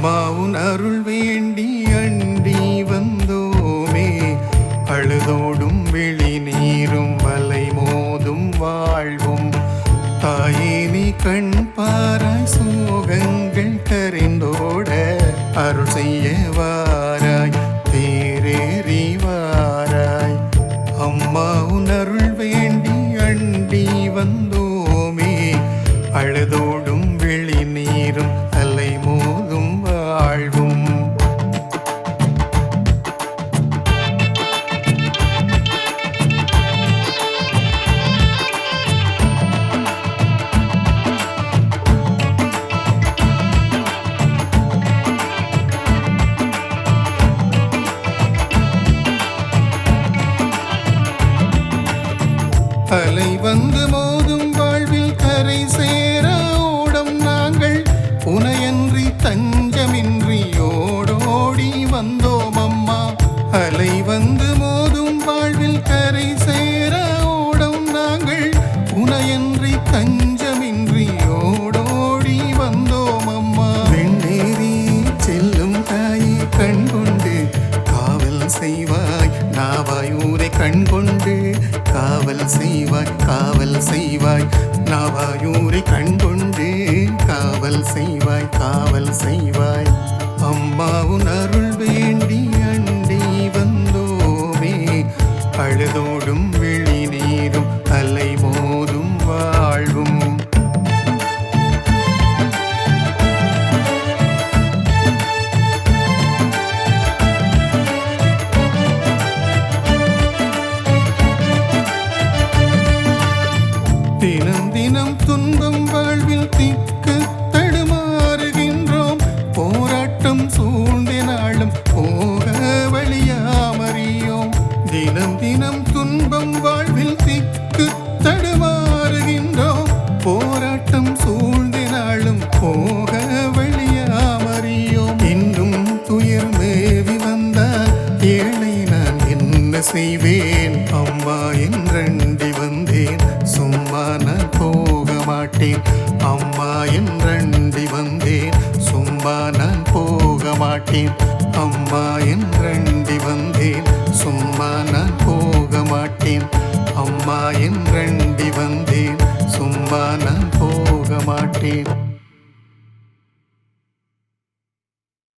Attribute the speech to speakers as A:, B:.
A: அம்மாவுன் அருள் வேண்டி அண்டி வந்தோமே. அழுதோடும் வெளி நீரும் மலை மோதும் வாழ்வும். தாயினி கண் பார சோகங்கள் கரிந்தோட அருள் செய்ய வாராய். தேரேறி வாராய். அம்மாவுன் அருள் வேண்டி அண்டி வந்தோமே. அழுதோடும் அலை வந்து மோதும் வாழ்வில் கரை சேர ஓடம் நாங்கள். புனையன்றி தஞ்சமின்றி ஓடோடி வந்தோம் அம்மா. அலை வந்து மோதும் வாழ்வில் கரை சேர ஓடம் நாங்கள். புனையன்றி தஞ்சமின்றி ஓடோடி வந்தோம் அம்மா. வெண்ணேறி செல்லும் தாயை கண்கொண்டு காவல் செய்வார். செய்வாய் நாவாயூரை கண் கொண்டு காவல் செய்வாய் காவல் செய்வாய். நாவாயூரை கண் கொண்டு காவல் செய்வாய் காவல் செய்வாய். சூழ்ந்தினாலும் வழியாமறியோம் இன்னும் துயர் மேவி வந்தால் ஏழை நான் என்ன செய்வேன்? அம்மா என்றண்டி வந்தேன். சும்மா நான் போக மாட்டேன். அம்மா என்றண்டி வந்தேன். சும்மா நான் போக மாட்டேன். அம்மா என்றண்டி வந்தேன். சும்மா நான் போக மாட்டேன். அம்மா என்றண்டி வந்தேன். சும்மா நான் போக மாட்டேன்.